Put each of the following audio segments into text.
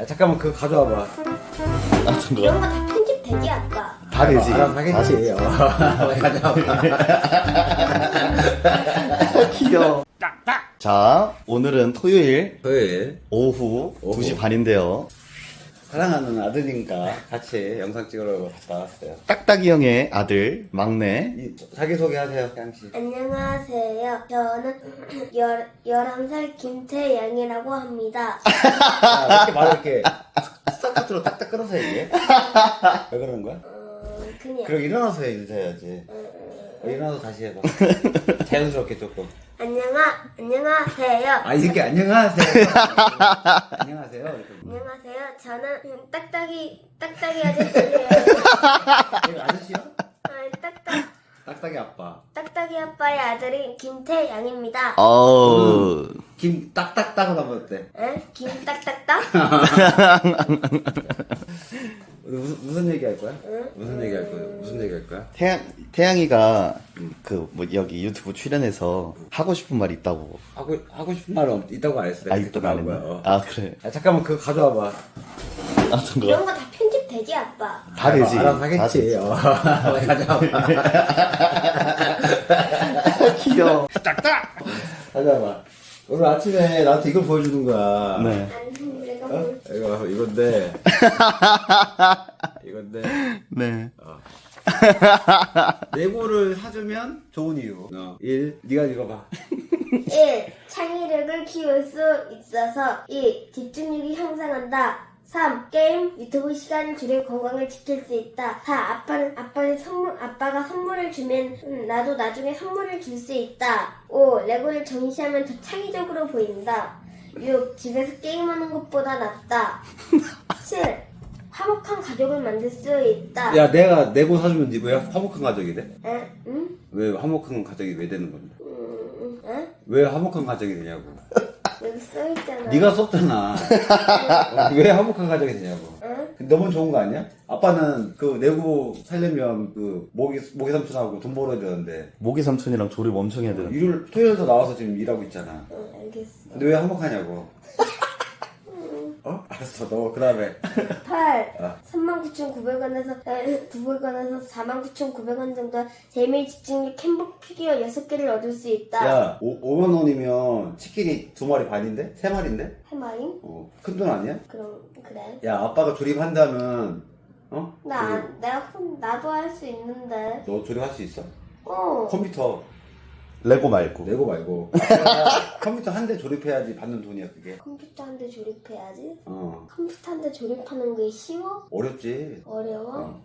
야, 잠깐만 그거 가져와봐. 거? 이런 거다 편집되지 아빠? 다 되지. 알아서 하겠지. 어. 가져와봐. 귀여워. 자, 오늘은 토요일 토요일 오후 오후. 2시 반인데요. 사랑하는 아들님과 같이 영상 찍으러 갔다 왔어요. 딱딱이 형의 아들, 막내. 이, 자기소개하세요, 깡씨. 안녕하세요. 저는 열, 11살 김태양이라고 합니다. 야, 이렇게 말을 이렇게 스타카트로 딱딱 끊어서 얘기해? 왜 그러는 거야? 어, 그냥. 그럼 일어나서 인사해야지. 어, 일어나서 다시 해봐. 자연스럽게 조금. 안녕하, 안녕하세요. 아, 이렇게 안녕하세요. 안녕하세요. 이렇게. 안녕하세요. 저는 딱딱이, 딱딱이 아저씨예요. 이거 아저씨요? 아, 딱딱, 딱딱이 아빠. 딱딱이 아빠의 아들인 김태양입니다. 어우. 김 딱딱딱을 하면 어때? 에? 김딱딱딱? 우리 무슨, 무슨 얘기 할 거야? 응? 무슨 얘기 할 거야? 무슨 얘기 할 거야? 태양, 태양이가 그 뭐 여기 유튜브 출연해서 하고 싶은 말 있다고. 하고, 하고 싶은 말 없- 있다고 안 했어. 아, 내가 그때 안 나온 했나? 거야. 어. 아, 그래. 야, 잠깐만 그거 가져와봐. 어떤 이런 거? 거다 편집되지 아빠? 다 되지. 알아서 다 하겠지. 어. 가져와봐. 귀여워. 가져와봐. 오늘 아침에 나한테 이걸 보여주는 거야. 네. 내가 어? 뭘. 이거, 이건데. 이건데. 네. 레고를 사주면 좋은 이유. 어. 1. 네가 읽어봐. 1. 창의력을 키울 수 있어서 2. 집중력이 향상한다 3. 게임, 유튜브 시간을 줄여 건강을 지킬 수 있다 4. 아빠는, 아빠는 선물, 아빠가 선물을 주면 음, 나도 나중에 선물을 줄 수 있다 5. 레고를 전시하면 더 창의적으로 보인다 6. 집에서 게임하는 것보다 낫다 7. 화목한 가족을 만들 수 있다 야, 내가 레고 사주면 네왜 화목한 가족이 돼? 에? 응? 왜 화목한 가족이 왜 되는 건데? 음, 에? 왜 화목한 가족이 되냐고. 여기 써있잖아 네가 썼잖아. 어, 왜 화목한 가족이 되냐고. 응? 너무 좋은 거 아니야? 아빠는 그 내고 살려면 그 모기 모기 삼촌하고 돈 벌어야 되는데 모기 삼촌이랑 조립 엄청 해야 되는. 일요일 토요일도 나와서 지금 일하고 있잖아. 응, 알겠어 근데 왜 화목하냐고. 어? 알았어. 너 그다음에 8. 아. 39,900원에서 900원에서 49,900원 정도 재미 집중력 행복 피규어 6개를 얻을 수 있다. 야 5, 만 원이면 치킨이 두 마리 반인데? 세 마리인데? 해마임? 어, 큰 돈 아니야? 그럼 그래. 야 아빠가 조립한다면 어? 나 안- 내가 혼, 나도 할 수 있는데. 너 조립할 수 있어? 어. 컴퓨터 레고 말고. 내고 말고 아빠가 컴퓨터 한 대 조립해야지 받는 돈이야 그게 컴퓨터 한 대 조립해야지. 어 컴퓨터 한 대 조립하는 게 쉬워? 어렵지 어려워? 어.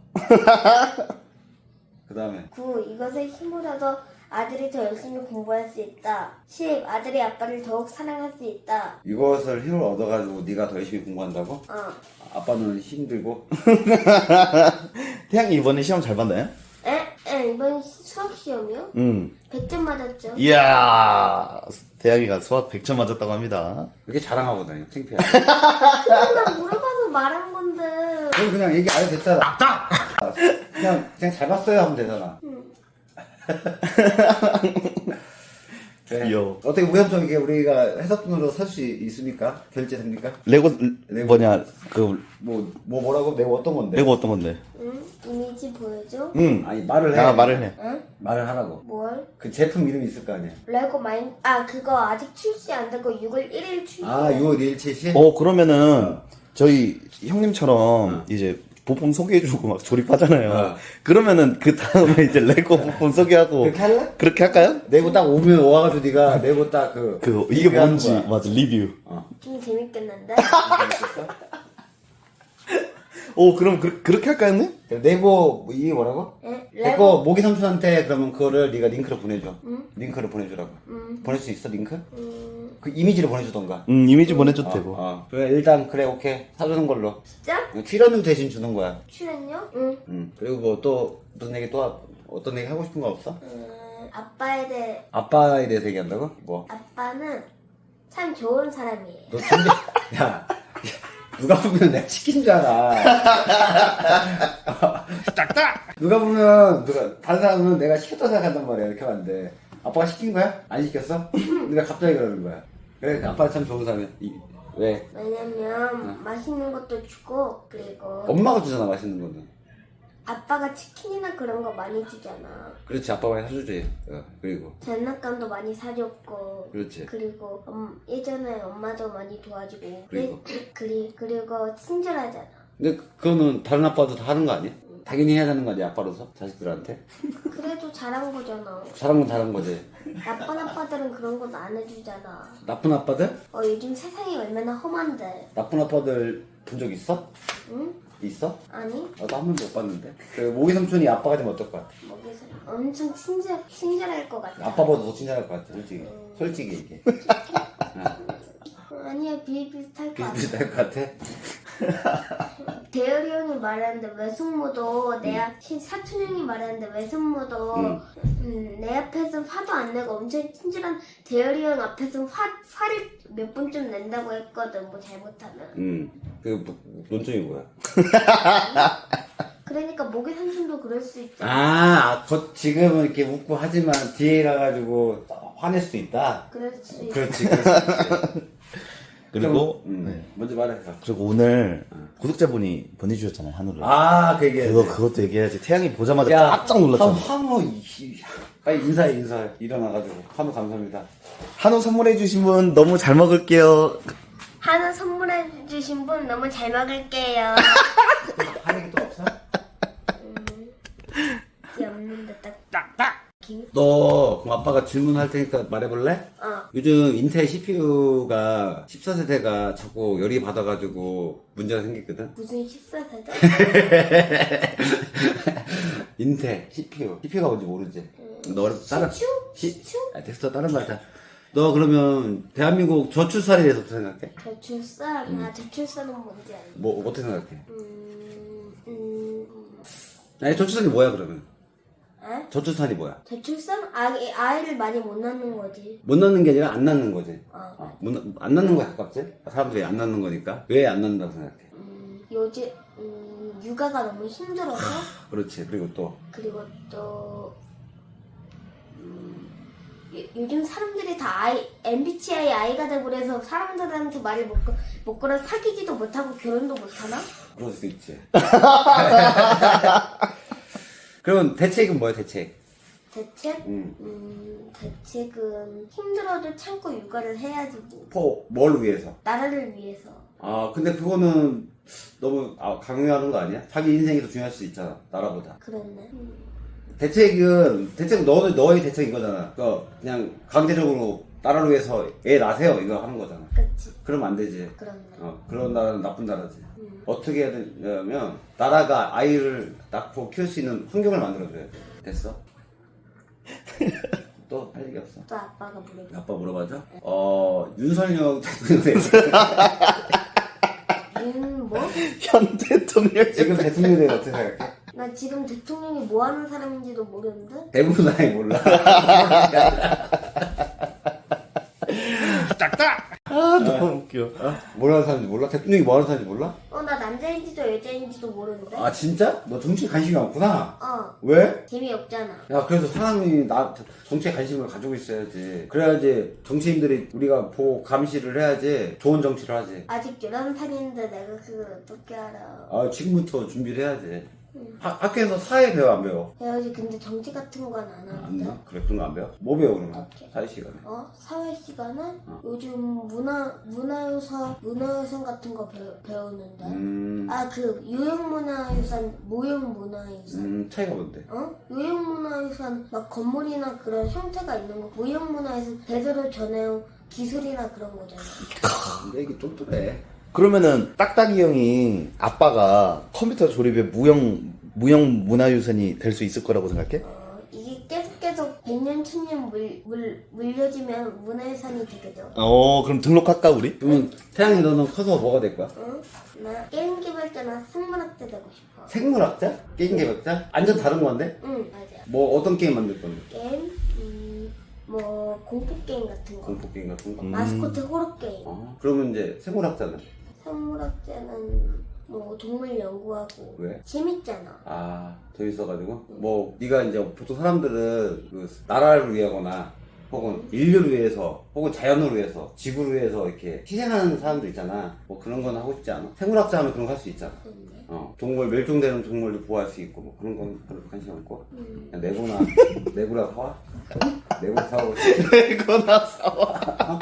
그 다음에 9. 이것을 힘을 얻어 아들이 더 열심히 공부할 수 있다. 10. 아들이 아빠를 더욱 사랑할 수 있다. 이것을 힘을 얻어가지고 네가 더 열심히 공부한다고? 어. 아빠는 힘들고 태양이 이번에 시험 잘 봤나요? 이번 수학 시험이요? 응. 100점 맞았죠? 이야. 태양이가 수학 100점 맞았다고 합니다. 그렇게 자랑하고 다녀 창피해 그냥 나 물어봐서 말한 건데. 그럼 그냥 얘기 안 해도 됐잖아 그냥 그냥 잘 봤어요 하면 되잖아 그래. 귀여워. 어떻게 무협정 이게 우리가 회사 돈으로 살 수 있습니까? 결제 됩니까? 레고, 레고. 뭐냐, 그, 뭐, 뭐 뭐라고? 내가 어떤 건데? 레고 어떤 건데? 응? 이미지 보여줘? 응. 아니 말을 해 아, 말을 해. 응? 말을 하라고 뭘? 그 제품 이름이 있을 거 아니야 레고 마인, 아, 그거 아직 출시 안 되고 6월 1일 출시. 아 6월 2일 채시? 어, 그러면은, 저희 형님처럼 이제 부품 소개해주고 막 조립하잖아요. 어. 그러면은 그 다음에 이제 레고 부품 소개하고. 그렇게 할래? 그렇게 할까요? 내고 딱 오면 와가지고 네가 내고 딱그 그, 이게 뭔지, 맞아, 리뷰. 어. 좀 재밌겠는데? 오, 그럼 그, 그렇게 할까요, 형님? 내고 뭐 이게 뭐라고? 예? 내거 모기 삼촌한테 그러면 그거를 네가 링크를 보내줘. 응? 링크를 보내주라고. 음, 보낼 수 있어 링크? 음, 그 이미지를 보내주던가. 음, 이미지 보내줘도 어, 되고. 어. 그래 일단 그래 오케이 사주는 걸로. 진짜? 출연료 대신 주는 거야. 출연료? 응. 응. 그리고 뭐 또 무슨 얘기 또 하- 어떤 얘기 하고 싶은 거 없어? 음, 아빠에 대해, 아빠에 대해서 얘기한다고? 뭐? 아빠는 참 좋은 사람이에요. 너 준비 야. 야, 누가 보면 내가 시킨 줄 알아. 딱딱! 누가 보면, 누가, 다른 사람은 내가 시켰다 생각한단 말이야. 이렇게 돼. 아빠가 시킨 거야? 안 시켰어? 근데 갑자기 그러는 거야. 그래, 아빠 참 좋은 사람이야. 이- 왜? 왜냐면 맛있는 것도 주고 그리고 엄마가 주잖아 맛있는 거는. 아빠가 치킨이나 그런 거 많이 주잖아. 그렇지 아빠가 많이 사주지. 어, 그리고 장난감도 많이 사줬고 그렇지. 그리고 엄- 예전에 엄마도 많이 도와주고 그리고? 그, 그리, 그리고 친절하잖아. 근데 그거는 다른 아빠도 다 하는 거 아니야? 당연히 해야 되는 거 아니야 아빠로서 자식들한테? 그래도 잘한 거잖아. 잘한 건 잘한 거지. 나쁜 아빠들은 그런 건 안 해주잖아. 나쁜 아빠들? 어 요즘 세상이 얼마나 험한데. 나쁜 아빠들 본 적 있어? 응? 있어? 아니? 나도 한 번도 못 봤는데. 그 모기 삼촌이 아빠가 되면 어떨 것 같아? 먹여서 엄청 친절 친절할 것 같아. 아빠보다 더 친절할 것 같아 솔직히. 솔직히 이게. 아니야 비슷비슷할 것 같아. 비슷비슷할 것 같아? 대열이 형이 말하는데 외숙모도 내 앞, 사촌 형이 말하는데 외숙모도 음. 음, 내 앞에서 화도 안 내고 엄청 친절한 대열이 형 앞에서 화, 화를 몇 번쯤 낸다고 했거든 뭐 잘못하면 응. 그 뭐, 논점이 뭐야? 그러니까 목의 삼촌도 그럴 수 있잖아 아, 거, 지금은 이렇게 웃고 하지만 뒤에 가가지고 화낼 수도 있다. 수있 그렇지. 그렇지. 그리고 음, 네. 먼저 말해. 그리고 오늘 구독자분이 보내주셨잖아요 한우를. 아, 그 얘기해. 그거 그것도 얘기해야지. 태양이 보자마자 깜짝 놀랐잖아. 한우, 이- 빨리 인사해, 인사해. 일어나가지고. 한우 감사합니다. 한우 선물해주신 분 너무 잘 먹을게요. 하나 선물해 주신 분 너무 잘 먹을게요 할 얘기 또 없어? 이 없는데 딱 딱 딱 너, 그럼 아빠가 질문할 테니까 말해볼래? 어 요즘 인텔 CPU가 14세대가 자꾸 열이 받아가지고 문제가 생겼거든? 무슨 14세대? 인텔 CPU. CPU가 뭔지 모르지? 너 다른 시추? 시- 시추? 아, 됐어 다른 거 하자. 너 그러면 대한민국 저출산에 대해서 어떻게 생각해? 저출산 아 저출산은 뭔지 알지 뭐 어떻게 생각해? 음, 음, 아니 저출산이 뭐야 그러면? 에? 저출산이 뭐야? 저출산? 아이, 아이를 많이 못 낳는 거지. 못 낳는 게 아니라 안 낳는 거지. 어. 어, 못 낳- 안 낳는 거야 가깝지? 사람들이 안 낳는 거니까 왜 안 낳는다고 생각해? 음, 요즘, 음, 육아가 너무 힘들어서, 그렇지. 그리고 또 그리고 또, 음, 요- 요즘 사람들이 다 아이, MBTI 아이가 돼버려서 사람들한테 말을 못, 걸- 못 걸어 사귀지도 못하고 결혼도 못하나? 그럴 수 있지. 그러면 대책은 뭐야 대책? 대책? 음. 음, 대책은 힘들어도 참고 육아를 해야지 뭐. 포, 뭘 위해서? 나라를 위해서. 아 근데 그거는 너무 아, 강요하는 거 아니야? 자기 인생이 더 중요할 수 있잖아 나라보다. 그렇네. 음. 대책은 대책 너 너의 대책 이거잖아. 그 그냥 강제적으로 나라를 위해서 애 낳으세요 이거 하는 거잖아. 그치. 그러면 안 되지. 그렇네. 어, 그런 나라는 나쁜 나라지. 음. 어떻게 해야 되냐면 나라가 아이를 낳고 키울 수 있는 환경을 만들어줘야 돼. 됐어? 또 할 얘기 없어? 또 아빠가 물어봐. 아빠 물어봐줘. 어 윤석열 대통령 음, 뭐? 현 대통령 지금 대통령에 대해 어떻게 생각해? 나 지금 대통령이 뭐 하는 사람인지도 모르는데? 대부분 사람이 몰라. 아 너무 웃겨. 어? 뭘 하는 사람인지 몰라? 대통령이 뭐 하는 사람인지 몰라? 어, 나 남자인지도 여자인지도 모르는데? 아 진짜? 너 정치에 관심이 없구나. 어, 왜? 재미없잖아. 야 그래서 사람이 나 정치에 관심을 가지고 있어야지. 그래야지 정치인들이 우리가 보고 감시를 해야지 좋은 정치를 하지. 아직 11살인데 내가 그걸 어떻게 알아. 아 지금부터 준비를 해야지. 하- 학교에서 사회 배워 안 배워? 배우지, 근데 정치 같은 건 안 안 하는데? 나? 그래 그런 거 안 배워? 뭐 배워 그러면? 오케이. 사회 시간에. 어? 사회 시간은 어. 요즘 문화, 문화유산, 문화유산 같은 거 배우, 배우는데? 음, 아, 그, 유형문화유산, 무형문화유산. 음 차이가 뭔데? 어? 무형문화유산 막 건물이나 그런 형태가 있는 거 무형문화에서 대대로 전해온 기술이나 그런 거잖아. 근데 이게 똘똘해. 그러면은 딱딱이 형이 아빠가 컴퓨터 조립에 무형 무형 문화유산이 될 수 있을 거라고 생각해? 어, 이게 계속 계속 100년, 1000년 물, 물, 물려지면 문화유산이 되겠죠. 어 그럼 등록할까 우리? 그러면 태양이 너는 커서 뭐가 될 거야? 응? 나 게임 개발자나 생물학자 되고 싶어. 생물학자? 게임 개발자? 완전 다른 건데? 응, 맞아. 뭐 어떤 게임 만들 건데? 게임, 음, 뭐 공포 게임 같은 거, 공포 게임 같은 거? 마스코트 호러 게임. 어, 그러면 이제 생물학자는 생물학자는 뭐 동물 연구하고 왜? 재밌잖아. 아 재밌어가지고 뭐 네가 이제 보통 사람들은 그 나라를 위하거나 혹은 인류를 위해서 혹은 자연을 위해서 지구를 위해서 이렇게 희생하는 사람들 있잖아 뭐 그런 건 하고 싶지 않아 생물학자 하면 그런 거 할 수 있잖아. 어, 동물 멸종되는 동물도 보호할 수 있고 뭐 그런 건 별로 관심 없고 음. 그냥 내고나 내고라 사와 내고 사오고 이거 나 사와.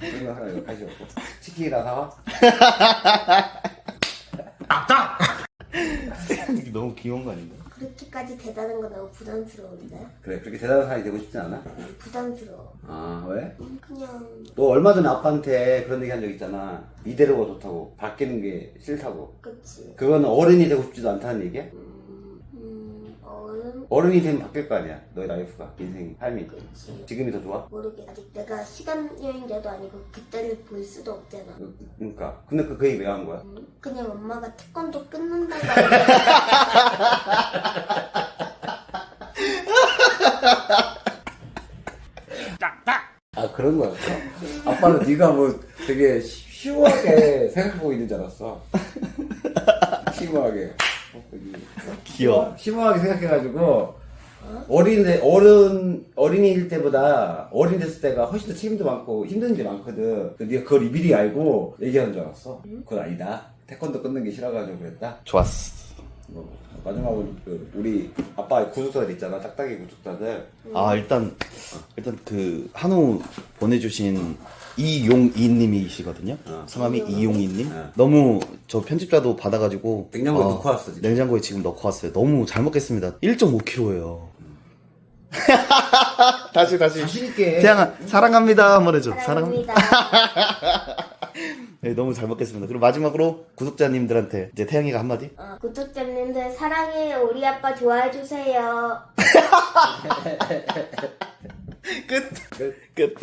내고나 사와 이거 관심 없고 이게 너무 귀여운 거 아닌가? 그렇게까지 대단한 건 너무 부담스러운데. 그래 그렇게 대단한 사람이 되고 싶진 않아 부담스러워. 아 왜? 그냥 너 얼마 전에 아빠한테 그런 얘기 한 적 있잖아 이대로가 좋다고 바뀌는 게 싫다고 그치. 그거는 어른이 되고 싶지도 않다는 얘기야? 음, 음, 어른 어른이 되면 바뀔 거 아니야 너의 라이프가 인생이 삶이 그치. 지금이 더 좋아? 모르게 아직 내가 시간 여행자도 아니고 그때를 볼 수도 없잖아. 그- 그러니까 근데 그, 그 얘기 왜 한 거야? 음, 그냥 엄마가 태권도 끊는다고 아 그런 거였어? 아빠는 네가 뭐 되게 시- 심오하게 생각하고 있는 줄 알았어 심오하게. 귀여워. 심오하게 생각해가지고 어린 어른 어린이일 때보다 어린 됐을 때가 훨씬 더 책임도 많고 힘든 게 많거든. 근데 네가 그걸 미리 알고 얘기하는 줄 알았어. 그건 아니다. 태권도 끊는 게 싫어가지고 그랬다. 좋았어. 뭐, 마지막으로 그 우리 아빠 구독자들 있잖아. 딱딱이 구독자들. 아 일단 일단 그 한우 보내주신 이용이님이시거든요. 어. 성함이 이용이님. 어. 너무 저 편집자도 받아가지고 냉장고에 아, 넣고 왔어, 지금. 냉장고에 지금 넣고 왔어요. 너무 잘 먹겠습니다. 1.5kg예요. 다시 다시. 자신 있게. 태양아 사랑합니다 한번 해줘. 사랑합니다. 사랑합니다. 네, 너무 잘 먹겠습니다. 그리고 마지막으로 구독자님들한테 이제 태양이가 한마디. 어, 구독자님들 사랑해요. 우리 아빠 좋아해 주세요. 끝. 끝. 끝.